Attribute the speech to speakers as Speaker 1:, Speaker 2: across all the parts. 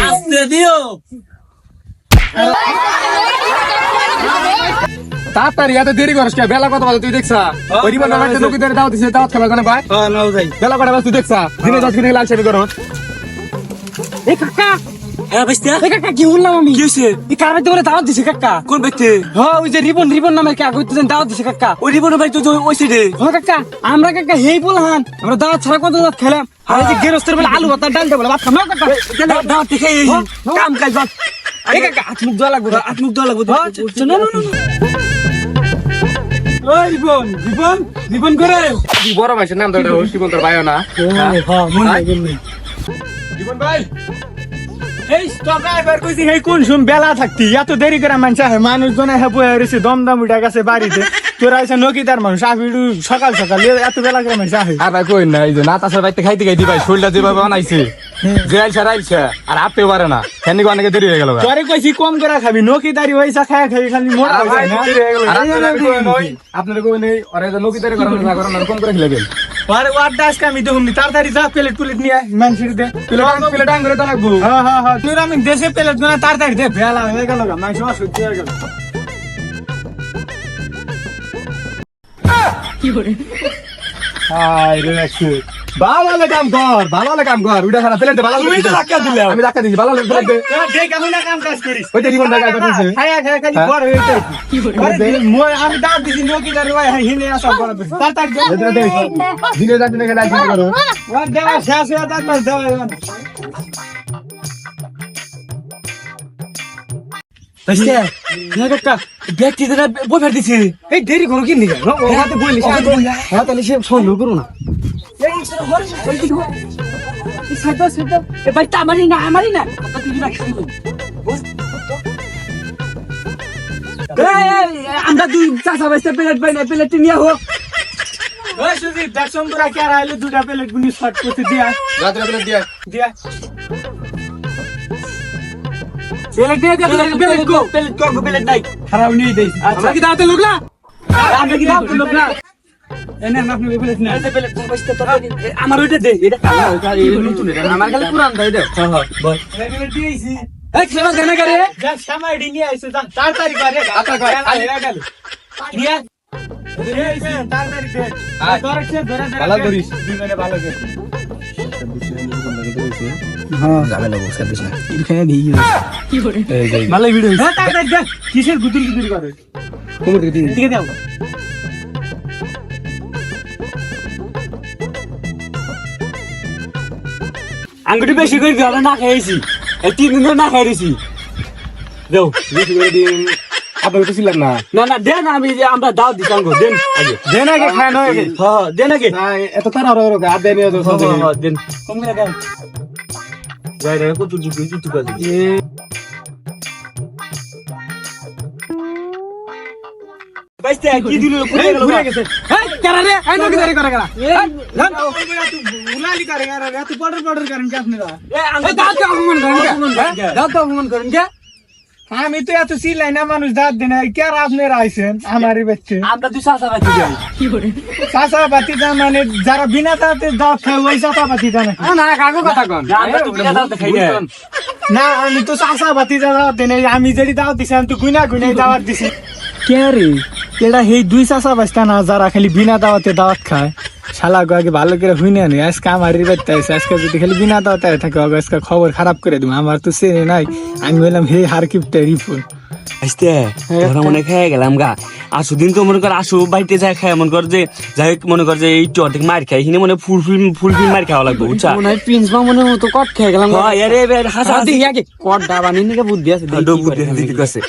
Speaker 1: আসতে দিও
Speaker 2: তাড়াতাড়ি এত দেরি করিস কে বেলা কত বাজে তুই দেখছা? রিবন নামে একটা লোকেদের দাওয়াত দিছে দাওয়াত খাবার জানে ভাই
Speaker 1: হ্যাঁ নাও যাই।
Speaker 2: বেলা কটা বাজে তুই দেখছা? দিনে দশ মিনিট লাগছে শাড়ি করো
Speaker 3: এই কাকা!
Speaker 1: হ্যাঁ ভাইস্তা
Speaker 3: কাকা কি বললাম আমি?
Speaker 1: কি হয়েছে
Speaker 3: এই কার বাড়িতে বলে দাওয়াত দিছে কাকা?
Speaker 1: কোন ব্যক্তি
Speaker 3: হ্যাঁ ওই যে রিবন রিবন নামের কাকা ওই তো দাওয়াত দিছে কাকা।
Speaker 1: ওই রিবনের বাড়ি তো ওই সাইডে
Speaker 3: হ্যাঁ কাকা আমরা কাকা হেই বলহান। আমরা দাওয়াত ছাড়া কত দাওয়াত খেলাম? আর এই যে গেরস্তের বলে আলু ভাত ডাল বলে ভাত খাম না কাকা?
Speaker 1: দাওয়াত দেখে কাম কাজ বাদ
Speaker 3: এই কাকা হাত মুখ ধোয়া লাগবে
Speaker 1: হাত মুখ ধোয়া লাগবে
Speaker 3: হ্যাঁ, না না না
Speaker 1: ওই রিবন রিবন রিবন করে।
Speaker 2: বড় মাইসের নাম তোর ভাইও না।
Speaker 3: হ্যাঁ মন
Speaker 2: ভাই।
Speaker 4: এই টকা এবার কইছি এই কোন শুন, বেলা থাকতি। এত দেরি করে মানুষ মানুষজন হ্যাঁ বয়ে রয়েছে দমদম উঠে গেছে বাড়িতে। তোরা এসে নকিদার মানুষ আফিডু সকাল সকাল এত বেলা করে মানুষ আহে
Speaker 2: আর ভাই কই না এই যে না তাছাড়া বাইতে খাইতে খাইতে ভাই শরীরটা যেভাবে বানাইছে যে আইসা রাইলছে আর আপতেও পারে না কেন অনেকে দেরি হয়ে গেল।
Speaker 4: তোরে কইছি কম করে খাবি নকিদারি হয়েছে খায় খাই খালি মোটা
Speaker 2: আর
Speaker 4: হয়ে যায়
Speaker 2: হয়ে। আর আপনারা কই নই, আপনারা কই নেই, ওরা যে নৌকিদারি করানো না করানো, কম করে খেলে গেল।
Speaker 4: আর ওর দাস কামি দেখুন তাড়াতাড়ি যা প্লেট প্লেট নিয়ে মানুষের দে
Speaker 2: পিলে ডাং- পিলে ডাং তো লাগবো।
Speaker 4: হ্যাঁ হ্যাঁ হ্যাঁ তুই আমি দেশে প্লেট গুনা তাড়াতাড়ি দে বেলা হয়ে গেল মানুষ অসুস্থ হয়ে গেল
Speaker 2: হায় রে, একটু। ভালো হলে কাম কর, ভালো হলে কাম কর। উইটা খারাপ, প্লেট দে, ভালো
Speaker 4: তুমি তো। ধাক্কা দিলে।
Speaker 2: আমি ধাক্কা দিছি, ভালো হলে প্লেট দে।
Speaker 4: আমি না কাম কাজ করিস
Speaker 2: ওই যে ধাক্কা করতেছে।
Speaker 4: খায়া খায়া খালি
Speaker 2: হ্যাঁ?
Speaker 4: বড় হয়ে যায় মই- আমি দাঁত দিছি নকিদার ওই হিনে আসা করে। তাড়াতাড়ি দে।
Speaker 2: দে, দে। দিনে যাতে দেখে লাইট বন্ধ করো।
Speaker 4: ওর দেওয়া শেষ হয়ে তারপর দেওয়া
Speaker 3: ব্যক্তি যারা বই ফের দিছে। এই দেরি করো কি নিগা ও হাতে বইলি হ্যাঁ তাহলে সে সন্দেহ করো না। আমারই না আমারই না। আমরা দুই চাষা বাইসে প্লেট পাই না প্লেট নিয়ে হোক
Speaker 4: ওই সুজিত, দেখ শম্ভুরা কে আইলো, দুটা প্লেট গুনি শর্ট করতে দিয়া।
Speaker 2: রাত্রে প্লেট দিয়ে।
Speaker 3: দে প্লেট গো প্লেট গো প্লেট নাই
Speaker 4: খারাপ নিয়ে দেই
Speaker 3: আমরা কি দাওয়াতে লোক না আমরা কি দাওয়াতে লোক না
Speaker 4: এনে আপনি প্লেট না
Speaker 3: আমার ওইটা দে এটা কালা নতুন এটা আমার খালি পুরান দাই দে হ্যাঁ হ্যাঁ বল
Speaker 4: প্লেট দিয়েছি
Speaker 3: এই খেলা দেনা করে
Speaker 4: যা সামাই ডি নিয়ে আইছো যা তাড়াতাড়ি করে
Speaker 2: করে,
Speaker 4: বেলা হয়ে গেল। নিয়ে নিয়ে আইছে, তাড়াতাড়ি দে
Speaker 2: আয়।
Speaker 4: ধরে সে ধরে ধরে
Speaker 2: ভালো
Speaker 4: দে।
Speaker 2: করিস।
Speaker 4: দুজনে ভালো করে
Speaker 3: ভালো ভিডিও
Speaker 4: হ্যাঁ তাড়াতাড়ি দে কিসের গুদুর গুদুর করে? দিকে দাও
Speaker 3: আঙ্গুটি বেশি করে দিও না খাইছি এই তিন দিন না খাইছি দেও
Speaker 2: বেশি করে দিন। আপনাকে তো ছিলাম না।
Speaker 3: না না দেন আমি যে আমরা দাও দেন। আগে
Speaker 4: দেন আগে। হয়ে
Speaker 3: হ্যাঁ হ্যাঁ, দেন আগে।
Speaker 2: এত তারা
Speaker 3: হ্যাঁ, হ্যাঁ, হ্যাঁ, দেন।
Speaker 4: কম করে দাও।
Speaker 3: যাই রে কত দুটো দুটো কাজ বাইস্তে কি দিল? পুরো গেল
Speaker 4: ঘুরে গেছে।
Speaker 3: এই কেন রে? এই নকি দাঁড়ি করে কেন
Speaker 4: উলালি করে আর এত পড়র পড়র করেন কি আপনারা
Speaker 3: এই দাও তো অপমান করেন দাও তো অপমান করেন কে?
Speaker 4: আমি তো এত সিলাই না মানুষ দাঁত দেন কে আর আপনারা আইছেন? আমারই বাচ্চা।
Speaker 3: আমরা দুই সাসা বাকি যাই
Speaker 4: চাষা পাতি মানে যারা বিনা দাঁতে দাঁত খায় ওই চাষা পাতি জানে।
Speaker 2: না কাকু কথা কন?
Speaker 3: আমরা তো বিনা দাঁতে খাই না।
Speaker 4: না আমি তো চাষা পাতি দাওয়াত দেন আমি যদি দাওয়াত দিছি আমি তো গুনা গুনাই দাওয়াত দিছি। কে রে? এটা সেই দুই চাষা বাস্তা না যারা খালি বিনা দাওয়াতে দাওয়াত খায়। শালা আগে ভালো করে হুই না। আজকে আমার বাড়তে আছে আজকে যদি খালি বিনা দাওয়াতে থাকে আগে আজকে খবর খারাপ করে দিব। আমার তো সে নাই। আমি বললাম হে হারকিপটা রিপোর্ট
Speaker 1: আসতে তোরা মনে খেয়ে গেলাম গা। আসু দিন তো মনে কর আসু বাড়িতে যায় খায়। মনে কর যে যাই হোক মনে কর যে এই অর্ধেক মার খাই হিনে মনে ফুল ফুল ফুল ফুল মার খাওয়া লাগবে বুঝছা?
Speaker 3: মনে হয় প্রিন্স মামনের মতো কট খেয়ে গেলাম
Speaker 1: হয় আরে এবার হাসা
Speaker 3: দিই আগে কট ডাবানি নিকে বুদ্ধি আছে।
Speaker 1: দিদি কাছে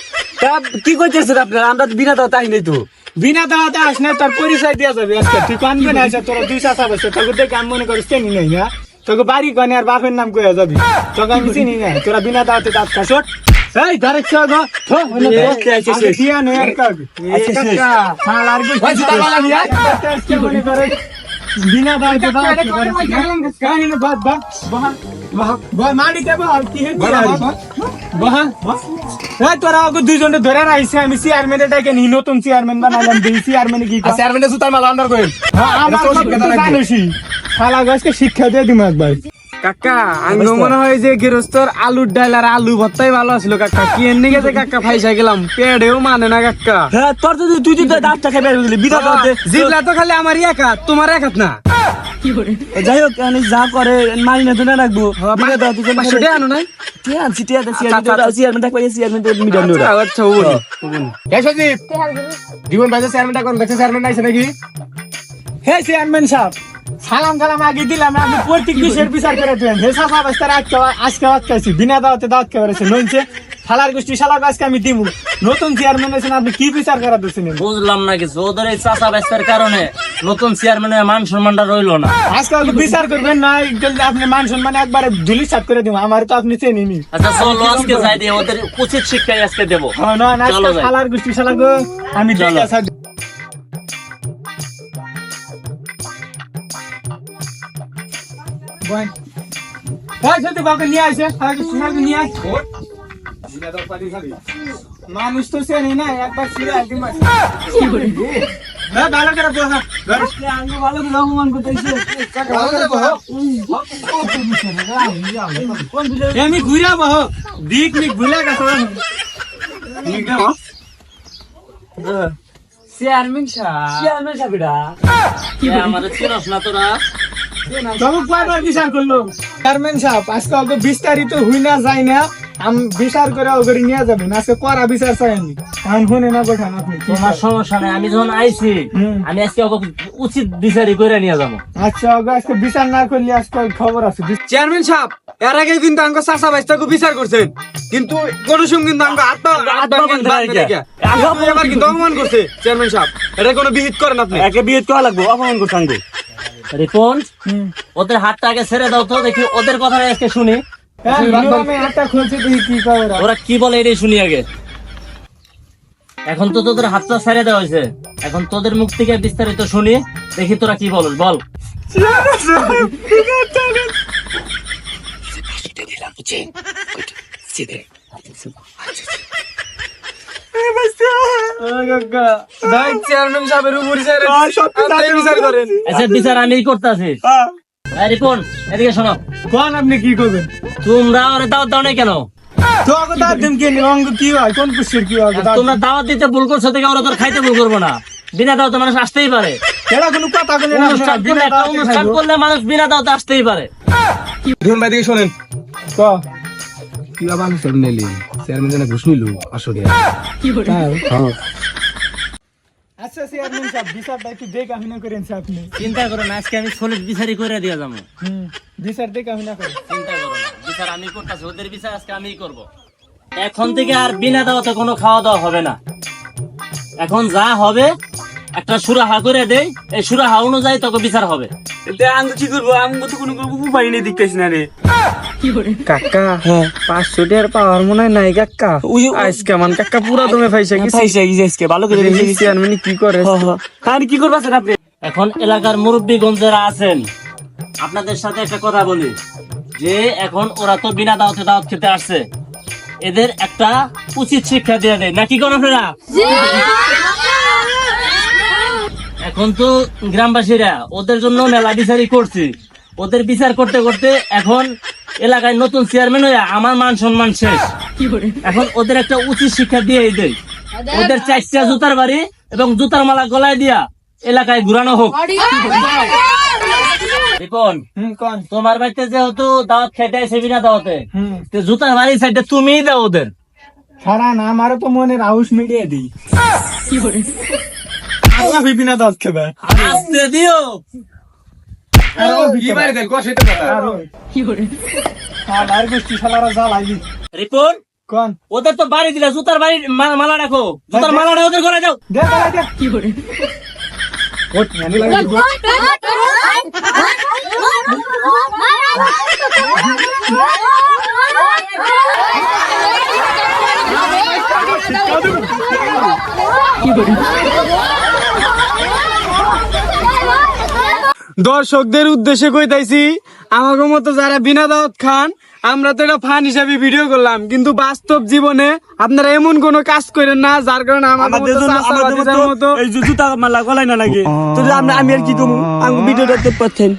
Speaker 1: তা কি করতেছেন আপনারা? আমরা তো বিনা দাও তাই নাই তো।
Speaker 4: বিনা দাওয়াতে আস না তোর পরিচয় দেওয়া যাবে আজকে তুই কানবে না আচ্ছা তোরা দুই চাষা বাস্তা তোকে দেখে আমি মনে করিস চিনি নাই না তোকে বাড়ি কানে আর বাপের নাম কয়ে যাবি তোকে আমি চিনি না তোরা বিনা দাওয়াতে দাঁত ওঠ। এই ডাইরেক্ট চল গো থো ওনে দে।
Speaker 1: আচ্ছা, আচ্ছা,
Speaker 4: দিয়া নে আর। আর কিছু। আজকে মনে করে বিনা দাওয়াতে দাওয়াত করে। কাহিনী বাদ বাদ বহা দুইজনে ধরে রাখছে আমি চেয়ারম্যানের ডাকে নি নতুন চেয়ারম্যান বানালাম দিই চেয়ারম্যানে কি
Speaker 2: চেয়ারম্যানের জুতার মালা আন্ডার করেন
Speaker 4: আমার
Speaker 2: এটা তো
Speaker 4: কথা
Speaker 2: শিক্ষা
Speaker 4: তো
Speaker 2: লাগবে।
Speaker 4: জানিসই। শালা গাছকে শিক্ষা দিয়ে দিম একবার
Speaker 3: কাকা আমি মনে হয় যে গৃহস্থর আলুর ডাল আর আলু ভর্তাই ভালো ছিল কাকা। কি এনে গেছে কাকা ফাইসা গেলাম পেড়েও মানে না কাকা।
Speaker 1: হ্যাঁ তোর যদি তুই যদি দাঁতটা খেয়ে বের বিধা
Speaker 3: জিবলা তো খালি আমার এক হাত তোমার এক হাত না।
Speaker 1: যাই হোক আমি যা করে মানি না তো না রাখব বিধা দাও তুই
Speaker 3: পাঁচশো টাকা আনো নাই?
Speaker 1: আছে ঠিক আছে চেয়ারম্যান চেয়ারম্যান থাকবে চেয়ারম্যান মিটার নিয়ে
Speaker 3: আচ্ছা ও বলি
Speaker 2: এই সজীব জীবন ভাইসা চেয়ারম্যানটা কোন গেছে চেয়ারম্যান আইছে নাকি?
Speaker 4: হে চেয়ারম্যান সাহেব। সালাম সালাম আগে দিলাম আপনি প্রত্যেক বিষয়ের বিচার করে দিলেন হে সাফা বাস্তার আজকে আজকে ভাত বিনা দাওয়াতে দাওয়াত আছে নইছে শালার গোষ্ঠী শালার আজকে আমি দিব নতুন চেয়ারম্যান আছেন আপনি কি বিচার করা দিচ্ছেন
Speaker 5: বুঝলাম না কিছু। ওদের এই চাচা ব্যস্তার কারণে নতুন চেয়ারম্যানের মান সম্মানটা রইল না।
Speaker 4: আজকে আপনি বিচার করবেন না আপনি মান সম্মান একবারে ধুলি সাত করে দিব আমার তো আপনি চেনেনি
Speaker 5: আচ্ছা চলো আজকে যাই দিয়ে ওদের উচিত শিক্ষাই আজকে দেবো।
Speaker 4: হ্যাঁ, না না শালার গোষ্ঠী শালা গো আমি। দেখে বয়। যদি বাবা নিয়ে আসে আগে শোনা নিয়ে আস মানুষ তো চেনে না একবার ছিল একদিন ভালো করে বসা ভালো করে অপমান করতেছে। আমি ঘুরা বহ। দিক নিক ভুলে গেছো
Speaker 3: চেয়ারম্যান সাহেব।
Speaker 1: চেয়ারম্যান সাহেবটা
Speaker 5: আমাদের চিনস না তোরা?
Speaker 4: তবু কয়বার বিচার করল। চেয়ারম্যান সাহেব আজকে বিস্তারিত হই না যায় না। আমি বিচার করে ওগুলি নিয়ে যাবেন। আজকে করা বিচার চাই আমি এখন শুনে না গোঠান আপনি
Speaker 5: তোমার সমস্যা নাই আমি যখন আইছি আমি আজকে ওকে উচিত বিচারি করে নিয়ে যাব।
Speaker 4: আচ্ছা ওকে আজকে বিচার না করলে আজকে খবর আছে।
Speaker 3: চেয়ারম্যান সাহেব এর আগে কিন্তু চাষা বাইস্তাকে বিচার করছেন। কিন্তু কোন সময় কিন্তু আত্মা আত্মা
Speaker 1: গেছে।
Speaker 3: এবার কিন্তু অপমান করছে চেয়ারম্যান সাহেব। এটা কোনো বিহিত করেন আপনি?
Speaker 1: একে বিয়ে করা লাগবো অপমান
Speaker 5: রিপন ওদের হাতটা আগে ছেড়ে দাও তো দেখি ওদের কথা আজকে শুনি।
Speaker 4: হ্যাঁ।
Speaker 5: ওরা কি বলে এটাই শুনি আগে। এখন তো তোদের হাতটা ছেড়ে দেওয়া হয়েছে। এখন তোদের মুখ থেকে বিস্তারিত শুনি দেখি তোরা কি বল বল। আচ্ছা বিচার আমি করতেছি। রিপন এদিকে শোনো।
Speaker 4: কোন আপনি কি করবেন?
Speaker 5: তোমরা ওরে দাওয়াত দাও নাই কেন?
Speaker 4: হয়? হয়।
Speaker 5: তোমরা দাওয়াত দিতে ভুল করছ থেকে ওরা তোর খাইতে ভুল করব না। বিনা দাওয়াতে মানুষ আসতেই পারে।
Speaker 4: এরা কোনো কথা
Speaker 5: অনুষ্ঠান করলে মানুষ বিনা দাওয়াতে আসতেই পারে।
Speaker 2: ভাই দিকে শোনেন।
Speaker 4: কি?
Speaker 2: বাবা আমি সেভ চেয়ারম্যান ঘুষ নিলু টাকা
Speaker 4: আচ্ছা চেয়ারম্যান সাহেব বিচারটা একটু দেখে আমি না করেন আপনি।
Speaker 5: চিন্তা করো না আজকে আমি সলিড করে দিয়ে যাব।
Speaker 4: হুম বিচার দেখে আমি না করেন।
Speaker 5: চিন্তা করো না বিচার আমি করতেছি ওদের বিচার আজকে আমিই করব। এখন থেকে আর বিনা দাওয়াতে কোনো খাওয়া দাওয়া হবে না। এখন যা হবে একটা সুরাহা করে দেই এই সুরাহা অনুযায়ী তোকে বিচার হবে।
Speaker 1: আঙ্গো কি করব? আমি তো কোনো উপায় নেই দেখতেছি না রে।
Speaker 3: কাকা পাঁচশো টাকার পাওয়ার মনে হয় নাই কাকা। আজকে মান কাকা পুরা তুমি পাইছে গেছি।
Speaker 1: পাইছে কি আজকে ভালো করে।
Speaker 3: চেয়ারম্যান কি করে?
Speaker 1: হ, হ। আর কি করবা স্যার আপনি?
Speaker 5: এখন এলাকার আছেন। আপনাদের সাথে একটা কথা বলি যে এখন ওরা তো বিনা দাওয়াতে দাওয়াত খেতে আসছে। এদের একটা উচিত শিক্ষা দিয়ে দেয়। নাকি কোন আপনারা? এখন তো গ্রামবাসীরা ওদের জন্য মেলা বিচারই করছি। ওদের বিচার করতে করতে এখন এলাকায় নতুন চেয়ারম্যান হয়ে আমার মান সম্মান শেষ। এখন ওদের একটা উচিত শিক্ষা দিয়ে দেয় ওদের চারটা জুতার বাড়ি এবং জুতার মালা গলায় দিয়া এলাকায় ঘুরানো হোক। রিপন তোমার বাড়িতে যেহেতু দাওয়াত খাইতে আসে বিনা দাওয়াতে জুতার বাড়ির সাইডে তুমিই দাও ওদের।
Speaker 4: সারা না আমারও তো মনের আউশ মিডিয়ে দিই। আল্লাহ বিনা দাঁত খেবে।
Speaker 5: দিও। রিপন
Speaker 4: কোন
Speaker 5: ওদের তো বাড়ি দিলে জুতার বাড়ি মা- মালা রাখো জুতার মালা ওদের ঘরে যাও
Speaker 4: দে জ্বালাই কি করে
Speaker 3: দর্শকদের উদ্দেশ্যে কইতাইছি আমার মতো যারা বিনা দাওয়াত খান আমরা তো এটা ফান হিসাবে ভিডিও করলাম কিন্তু বাস্তব জীবনে আপনারা এমন কোন কাজ করেন না যার কারণে আমাদের মতো
Speaker 1: জন্য আমাদের মতো
Speaker 3: মতো
Speaker 1: এই যে জুতা মালা গলায় না লাগে। তো আমরা আমি আর কি করব? আমি ভিডিওটা দেখতে পাচ্ছেন।